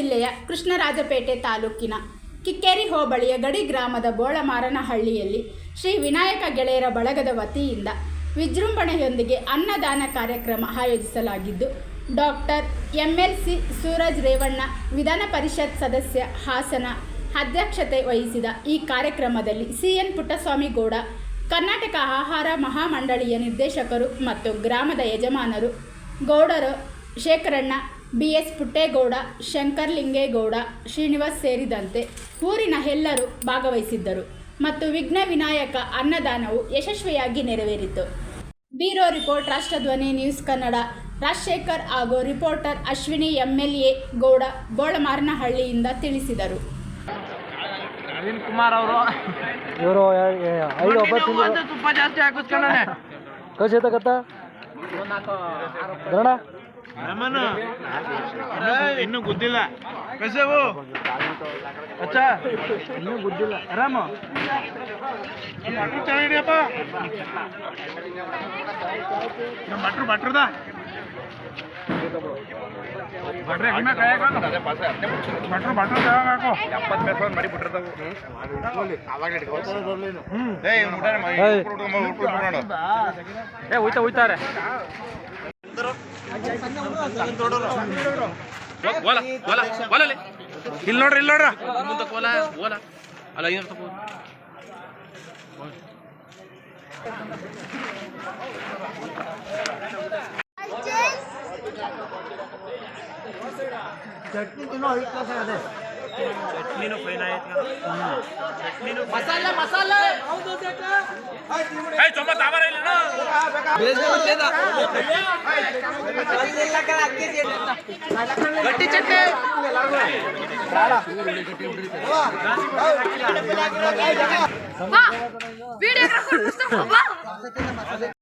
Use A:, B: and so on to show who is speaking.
A: ಜಿಲ್ಲೆಯ ಕೃಷ್ಣರಾಜಪೇಟೆ ತಾಲೂಕಿನ ಕಿಕ್ಕೇರಿ ಹೋಬಳಿಯ ಗಡಿ ಗ್ರಾಮದ ಬೋಳಮಾರನಹಳ್ಳಿಯಲ್ಲಿ ಶ್ರೀ ವಿನಾಯಕ ಗೆಳೆಯರ ಬಳಗದ ವತಿಯಿಂದ ವಿಜೃಂಭಣೆಯೊಂದಿಗೆ ಅನ್ನದಾನ ಕಾರ್ಯಕ್ರಮ ಆಯೋಜಿಸಲಾಗಿದ್ದು, ಡಾಕ್ಟರ್ ಎಂಎಲ್ಸಿ ಸೂರಜ್ ರೇವಣ್ಣ, ವಿಧಾನ ಪರಿಷತ್ ಸದಸ್ಯ ಹಾಸನ ಅಧ್ಯಕ್ಷತೆ ವಹಿಸಿದ ಈ ಕಾರ್ಯಕ್ರಮದಲ್ಲಿ ಸಿಎನ್ ಪುಟ್ಟಸ್ವಾಮಿ ಗೌಡ, ಕರ್ನಾಟಕ ಆಹಾರ ಮಹಾಮಂಡಳಿಯ ನಿರ್ದೇಶಕರು ಮತ್ತು ಗ್ರಾಮದ ಯಜಮಾನರು ಗೌಡರು ಶೇಖರಣ್ಣ ಬಿ ಎಸ್ ಪುಟ್ಟೇಗೌಡ ಶಂಕರ್ಲಿಂಗೇಗೌಡ ಶ್ರೀನಿವಾಸ್ ಸೇರಿದಂತೆ ಊರಿನ ಎಲ್ಲರೂ ಭಾಗವಹಿಸಿದ್ದರು ಮತ್ತು ವಿಘ್ನ ವಿನಾಯಕ ಅನ್ನದಾನವು ಯಶಸ್ವಿಯಾಗಿ ನೆರವೇರಿತು. Bureau report Rashtradhwani news Kannada Rajashekar ಹಾಗೂ ರಿಪೋರ್ಟರ್ ಅಶ್ವಿನಿ ಎಂಎಲ್ಎ ಗೌಡ ಬೋಳಮಾರನಹಳ್ಳಿಯಿಂದ ತಿಳಿಸಿದರು.
B: ನವೀನ್ ಕುಮಾರ್ ಅವರು.
C: ಇವರು ಐದು ಒಂಬತ್ತು
B: ತುಪ್ಪ ಜಾಸ್ತಿ ಹಾಕಿಸ್ಕೊಂಡಾನೆ
C: ಕಳ್ಸಿ ಎತ್ತಕತ್ತ ಬರೋಣ
B: ಇನ್ನು ಗೊತ್ತಿಲ್ಲ ಕಸವು ಅಚ್ಚಾ. ಇನ್ನೂ ಗೊತ್ತಿಲ್ಲ ಆರಾಮ? ಚೆನ್ನಾಗಿದೆಯಪ್ಪ ನಮ್ಮ ಮಟ್ರು ಮಟ್ರದ ಬಟ್ರೆ ಕಾಯಕ
D: ಎಪ್ಪತ್ತು ಮೆಟ್ರೋನ್ ಮಾಡಿ. ಬಿಟ್ಟಿರ್ತಾವು
B: ಹ್ಮ್
D: ಏಯ್ ಊಟ ಮಾಡಿ
C: ಏಯ್.
D: ಊಟ ಮಾಡಿ, ಊಟ ಮಾಡಿ ನೋಡು.
C: ಏ ಹೋಯ್ತಾ ಹೋಯ್ತಾರೆ
B: ಮಸಾಲೆ ನೋಡ್ರಿ ಇಲ್ಲಿ ನೋಡ್ರ
E: గట్టి చెట్లే వీడియో